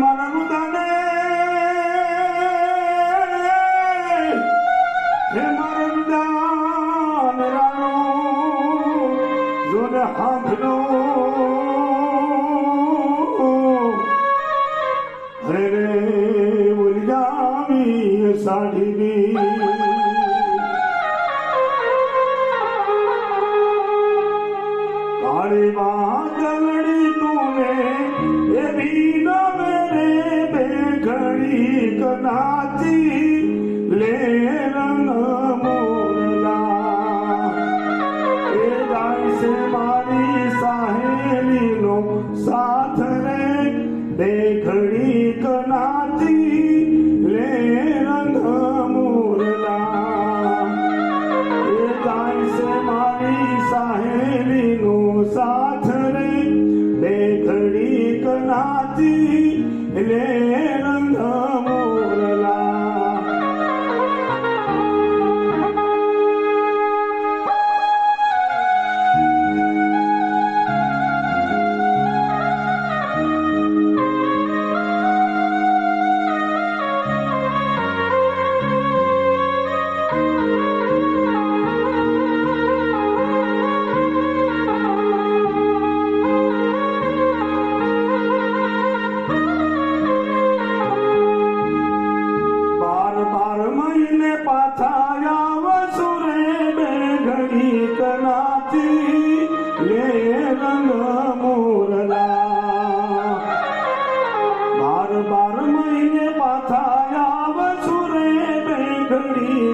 મારાનું દાને હે મારું દાન રાણું, જોને હાંભલું હરે રે બોલી જામી સાડીની. કાળી માં કનાતી લે રંગ મોરલા એ ગાય છે મારી સાહેલીનો સાથ રે બેઘડી કનાતી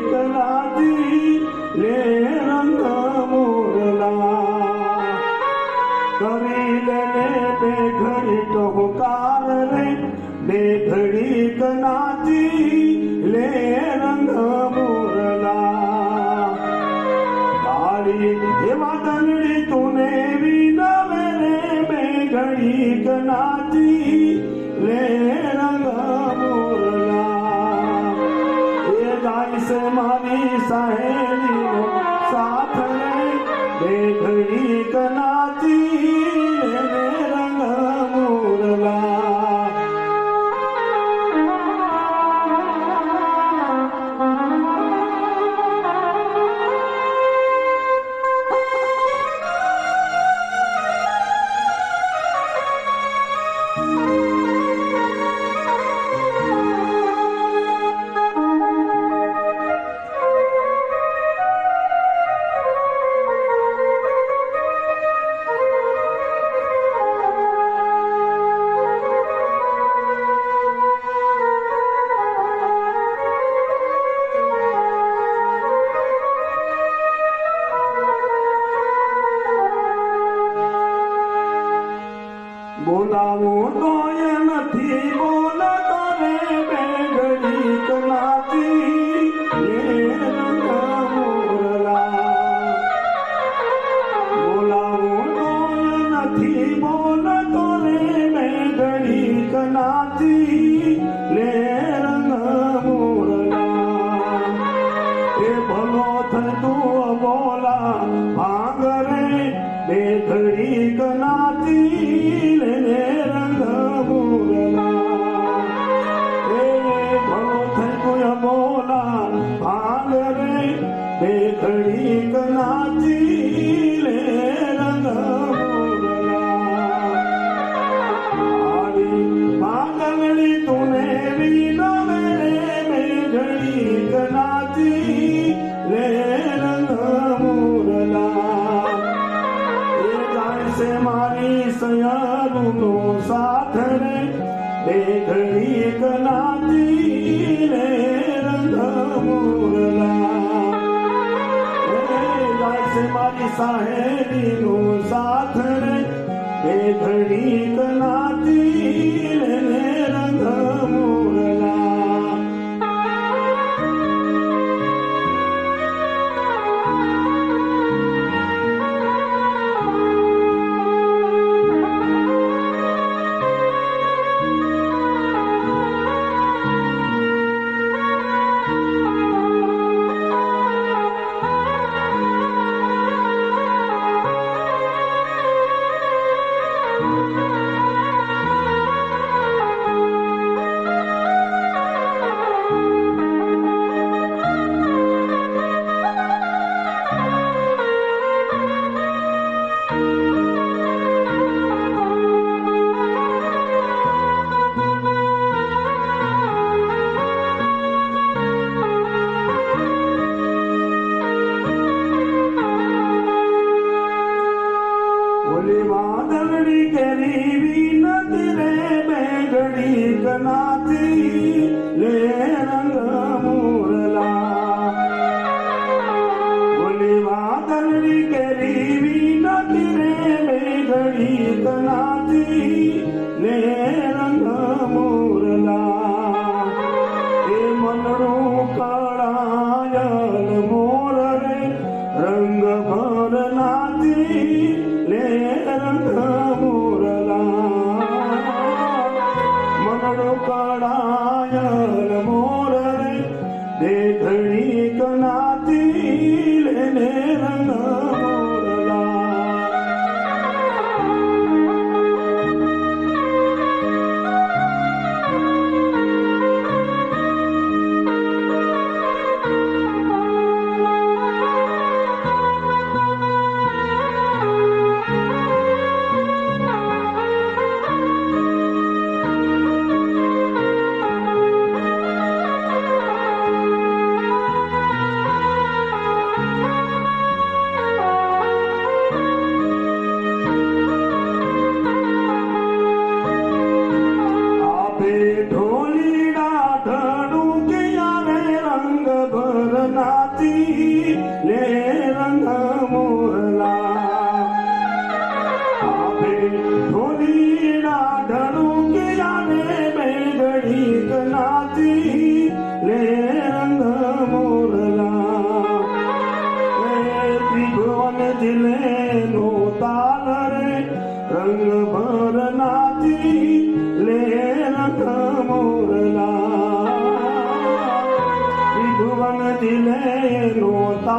ઘડી કનાતી લે રંગ મોરલા કરી લેને બે ઘડી ટહોકાર રે બે ઘડી કનાતી લે રંગ મોરલા કાળી એવા દલડી તુને વિનવે રે બે એ ગાય છે કલાતી લે રંગ મોરલા બોલાવો તો એ નથી બોલતો રે બે ઘડી કલાતી લે રંગ મોરલા એ ભલો થતું બોલા ભાંગ રે બે ઘડી કનાતી લે બે ઘડી કનાતી લે રંગ મારી સાહેલીનો સાથ રે બે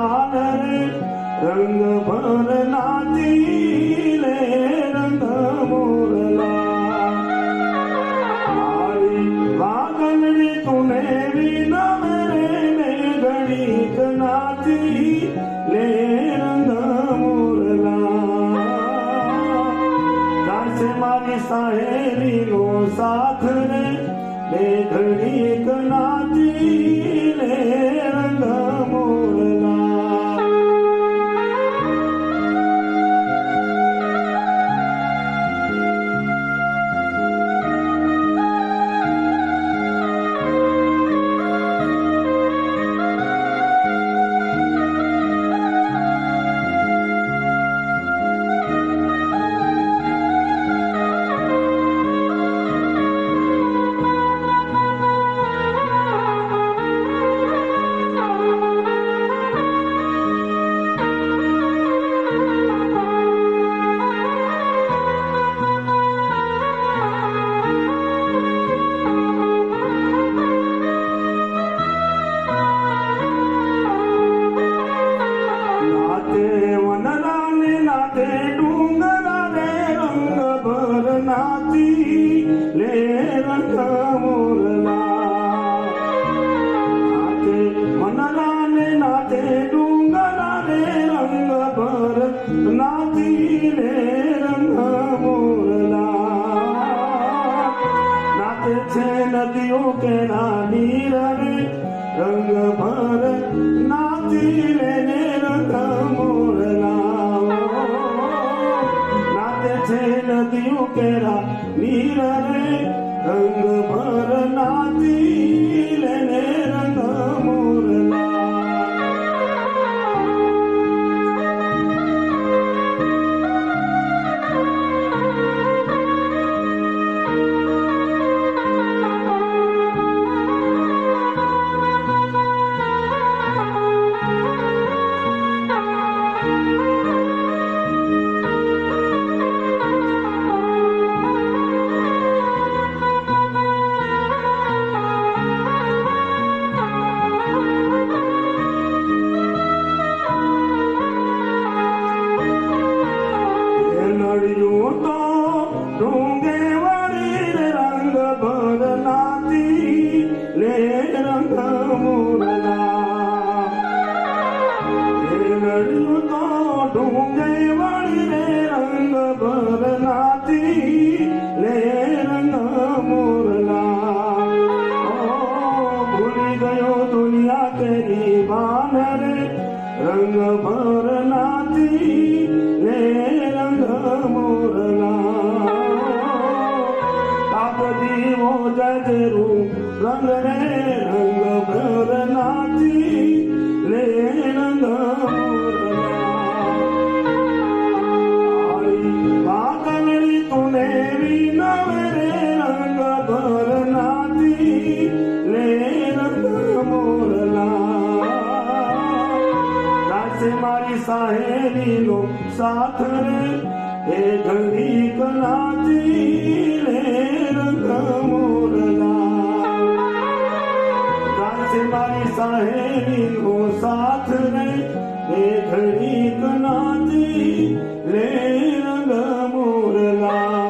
નો તાલ રે રંગ ભરનાતી લે રંગ મોરલા મારી વાગલની તુને વિનમ રે ને ગણિત નાતી લે રંગ મોરલા દાસે મારી સાહેલીનો સાથ રે બે ઘડીક નાતી નદીઓ કેરા નીર રે રંગ ભર ના દિલ ને રંગ મોરલા. નળિયું તો ડુંગે વળી રંગ ભર નાતી લે રંગ એ નળિયું તો ડુંગે વળી રે રંગ ભર નાતી લે રંગ મોરલા ઓ ભૂલી ગયો દુનિયા તેરી બાન રે રંગ ભર નાતી લે રંગ મોરના દીવો જજરું રંગ રે રંગ ભર નાતી લે રંગ સાહેલીનો સાથ રે એ ઘડી કનાચી રે રંગ મોરલા. ગાશે મારી સાહેલીનો સાથ રે એ ઘડી કનાચી રે રંગ મોરલા.